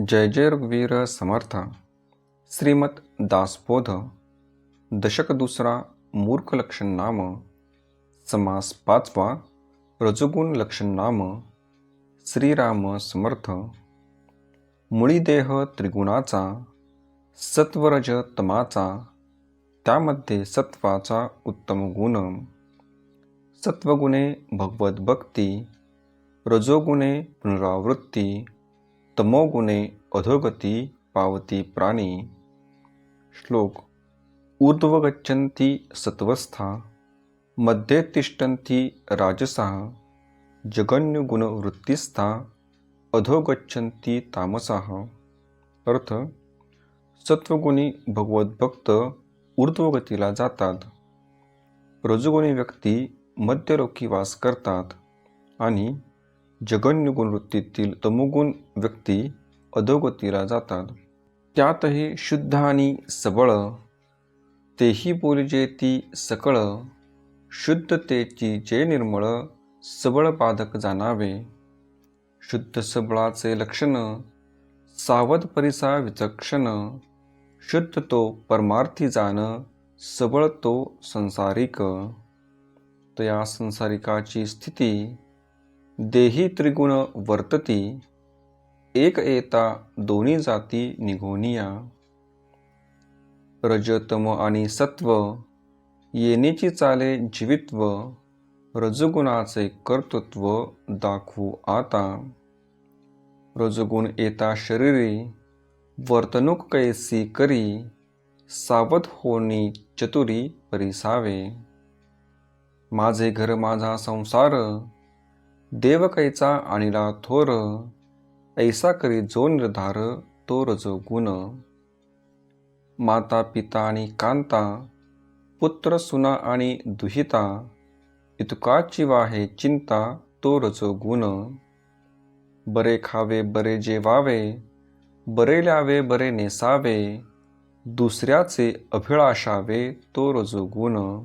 जय जय रघुवीर समर्थ। श्रीमत दासबोध दशक दुसरा मूर्ख लक्षण नाम समास पाचवा रजगुण लक्षण नाम श्रीराम समर्थ। मुळी देह त्रिगुणाचा सत्वरज तमाचा त्यामध्ये सत्वाचा उत्तम गुण। सत्वगुणे भगवत भक्ती रजोगुणे पुनरावृत्ती तमोगुणे अधोगती पावती प्राणी. श्लोक ऊर्ध्वगच्छन्ती सत्वस्था मध्ये तिष्ठन्ति राजसः जगन्यगुणवृत्तिस्था अधो गच्छन्ति तामसः. अर्थ सत्वगुणी भगवद्भक्त ऊर्ध्वगतीला जातात. रजोगुणी व्यक्ती मध्यरोखी वास करतात आणि जगन्य वृत्तीतील तमोगुण व्यक्ती अधोगतीला जातात. त्यातही शुद्ध आणि सबळ तेही बोलजे ती सकळ शुद्धतेची जे निर्मळ सबळ पादक जाणावे. शुद्ध सबळाचे लक्षण सावध परिसा विचक्षण शुद्ध तो परमार्थी जाण सबळ तो संसारिक. तर या संसारिकाची स्थिती देही त्रिगुण वर्तती एक येता दोन्ही जाती निघोनिया. रजतम आणि सत्व येणेची चाले जीवित्व रजगुणाचे कर्तृत्व दाखवू आता. रजगुण येता शरीरी वर्तणूक कैसी करी सावध होणी चतुरी परिसावे. माझे घर माझा संसार देवकैचा आणिला थोर ऐसा करी जो निर्धार तो रजो गुण. माता पिता आणि कांता पुत्र सुना आणि दुहिता इतकाची वाहे चिंता तो रजो गुण. बरे खावे बरे जेवावे बरे ल्यावे बरे नेसावे दुसऱ्याचे अभिळाशावे तो रजो गुण.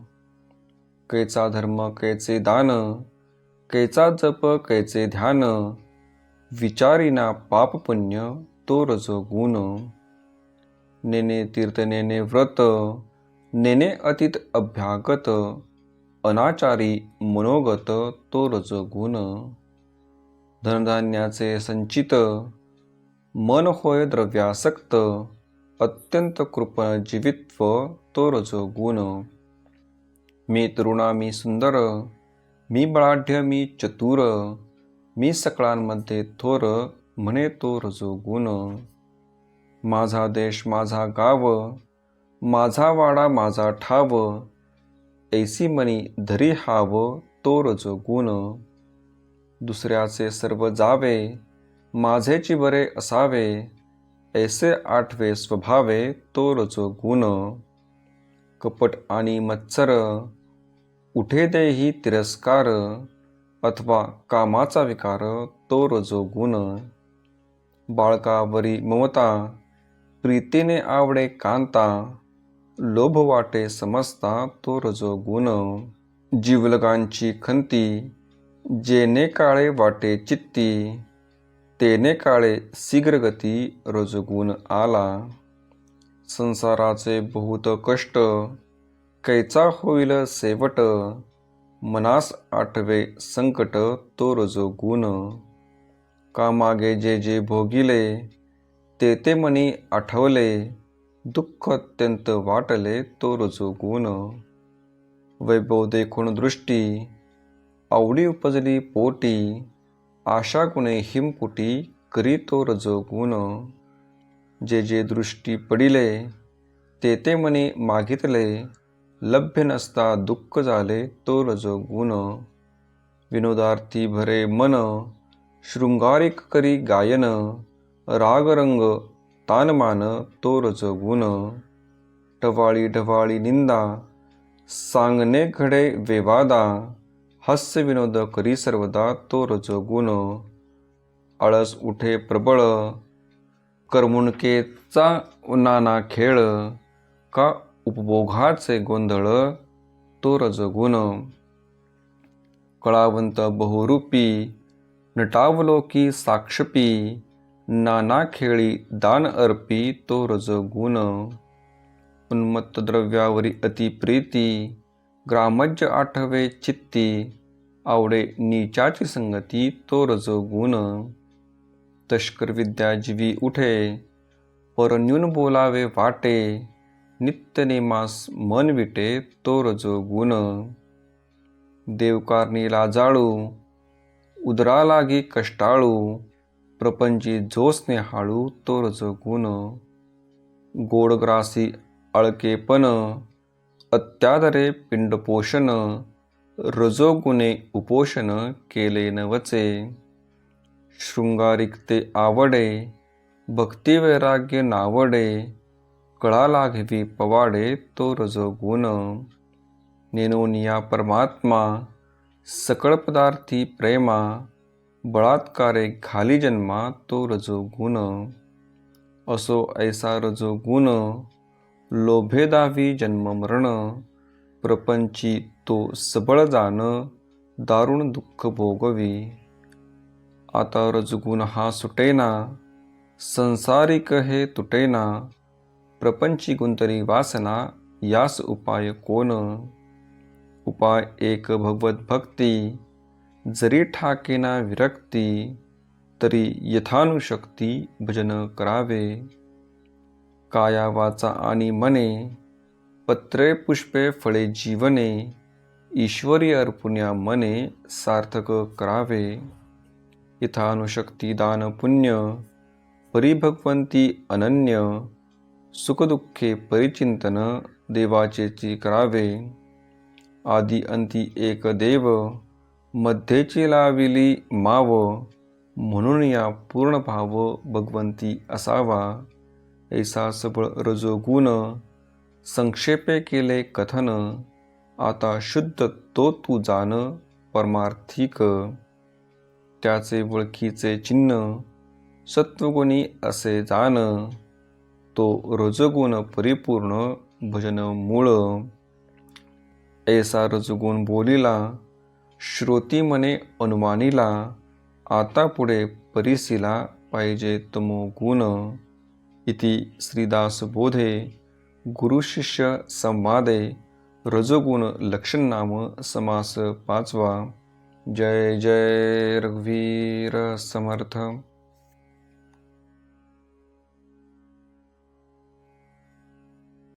कैचा धर्म कैचे दान कैचा जप कैचे ध्यान? विचारिना पाप पुण्य तो रजो गुण. नेने तीर्थ नेने व्रत नेने अतीत अभ्यागत. अनाचारी मनोगत तो रजो गुण. धनधान्याचे संचित मन होय द्रव्यासक्त. अत्यंत कृपण जीवित्व तो रजो गुण. मी तरुणा मी सुंदर मी बळाढ्य मी चतुर मी सकळांमध्ये थोर म्हणे तो रजो गुण. माझा देश माझा गाव माझा वाडा माझा ठाव. ऐसी मनी धरी हाव तो रजो गुण. दुसऱ्याचे सर्व जावे माझेची बरे असावे. ऐसे आठवे स्वभावे तो रजो गुण. कपट आणि मत्सर उठे देही तिरस्कार अथवा कामाचा विकार तो रजो गुण. बाळकावरी ममता प्रीतीने आवडे कांता लोभ वाटे समजता तो रजो गुण. जीवलगांची खंती जेने काळे वाटे चित्ती तेने काळे शीघ्रगती रजगुण आला. संसाराचे बहुत कष्ट कैचा होईल सेवट मनास आठवे संकट तो रजो गुण. कामागे जे जे भोगिले ते ते मनी आठवले दुःख अत्यंत वाटले तो रजो गुण. वैभव देखून दृष्टी आवडी उपजली पोटी आशा गुणे हिमपुटी करी तो रजो गुण. जे जे दृष्टी पडिले ते ते मनी मागितले लभ्य नसता दुःख झाले तो रज गुण विनोदार्थी भरे मन शृंगारिक करी गायन. रागरंग तानमान तो रज गुण ढवाळी ढवाळी निंदा सांगणे घडे वेवादा. हास्य विनोद करी सर्वदा तो रज गुण आळस उठे प्रबळ करमुणकेचा नाना खेळ. का उपभोगाचे गोंधळ तो रजगुण कळावंत बहुरूपी नटावलोकी साक्षपी नाना खेळी दान अर्पी तो रजगुण उन्मत्त द्रव्यावरी अतिप्रीती ग्रामज्य आठवे चित्ती आवडे नीचाची संगती तो रजगुण तष्कर विद्या जीवी उठे परन्यून बोलावे वाटे नित्य नेमास मन विटे तो रजगुण देवकारणी लाजाळू उदरा लागी कष्टाळू. प्रपंची जो स्नेहाळू तो रजगुण गोडग्रासी अळकेपण अत्यादरे पिंडपोषण रजोगुणे उपोषण केले नवचे शृंगारिकते आवडे भक्तिवैराग्य नावडे. कळा लाघवी पवाडे तो रजोगुण नेनोनिया परमात्मा सकळ पदार्थी प्रेमा बळात्कारे घाली जन्मा तो रजोगुण असो ऐसा रजोगुण लोभे दावी जन्म प्रपंची तो सबळ जाण दारुण दुःख भोगवी. आता रजगुण हा सुटेना संसारिक हे तुटेना. प्रपंची गुंतरी वासना यास उपाय कोण? उपाय एक भगवत भक्ती जरी ठाकेना विरक्ती तरी यथानुशक्ती भजन करावे. काया वाचा आणि मने पत्रे पुष्पे फळे जीवने ईश्वरी अर्पुण्या मने सार्थक करावे. यथानुशक्ती दान पुण्य परिभगवंती अनन्य सुखदुःखे परिचिंतन देवाचेची करावे. आदी अंती एक देव मध्येची लाविली माव म्हणून या पूर्ण भाव भगवंती असावा. ऐसा सबळ रजोगुण संक्षेपे केले कथन आता शुद्ध तो तू जाण परमार्थिक. त्याचे वळखीचे चिन्ह सत्वगुणी असे जाण तो रजगुण परिपूर्ण भजन मूळ. ऐसा रजगुण बोलिला श्रोती मने अनुमानिला आता पुढे परिसीला पाहिजे तमो गुण. इति श्रीदास बोधे गुरुशिष्य संवादे रजोगुण लक्षण नाम समास पाचवा. जय जय रघुवीर समर्थ.